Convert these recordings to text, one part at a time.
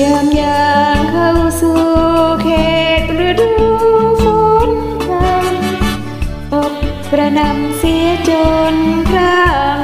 ยามยางเข้าสู่เขตฤดูฝนพรำตกประนำเสียจนกร่ำ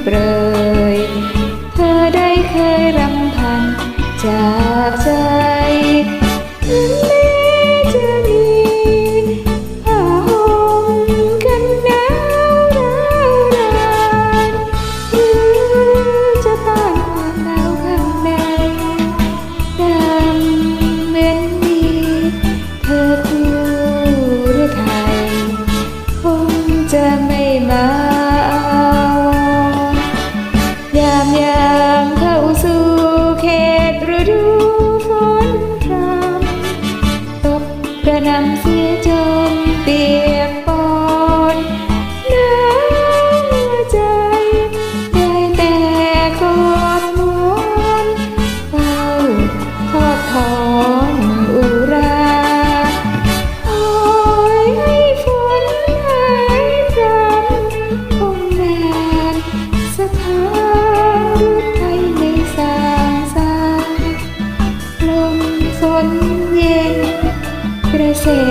libro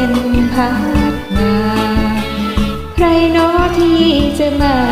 นพัดมา ใครน้อที่จะมา